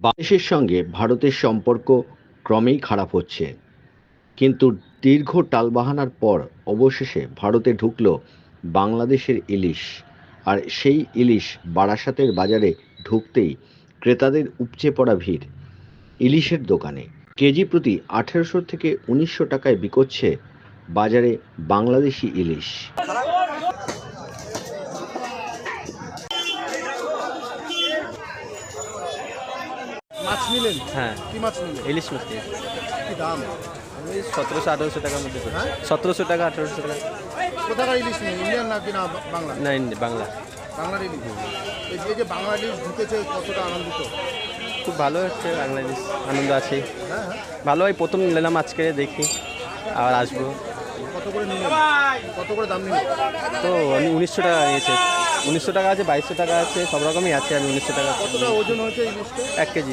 বাংলাদেশের সঙ্গে ভারতের সম্পর্ক ক্রমেই খারাপ হচ্ছে। কিন্তু দীর্ঘ টালবাহানার পর অবশেষে ভারতে ঢুকল বাংলাদেশের ইলিশ। আর সেই ইলিশ বারাসাতের বাজারে ঢুকতেই ক্রেতাদের উপচে পড়া ভিড় ইলিশের দোকানে। কেজি প্রতি আঠেরোশো থেকে উনিশশো টাকায় বিকোচ্ছে বাজারে বাংলাদেশি ইলিশ। মাছ নিলেন? হ্যাঁ। কি মাছ নিলেন? ইলিশ মাছ কি দাম? ওই সতেরোশো আঠেরোশো টাকার মধ্যে হ্যাঁ? সতেরোশো টাকা আঠেরোশো টাকা। কোথাকার ইলিশ নিন ইন্ডিয়ান নাকি না বাংলা না বাংলা। বাংলার ইলিশ। এই যে- বাংলা ইলিশ ঢুকেছে কতটা আনন্দিত? খুব ভালো হচ্ছে বাংলা ইলিশ। আনন্দ আছে হ্যাঁ হ্যাঁ। ভালো হয় প্রথম নিলাম আজকে দেখি। আবার আসব। কত করে নিলেন কত করে দাম তো আমি উনিশশো টাকা নিয়েছে। উনিশশো টাকা আছে বাইশশো টাকা আছে সব রকমই আছে আমি উনিশশো টাকা কতটা ওজন হয়েছে এক কেজি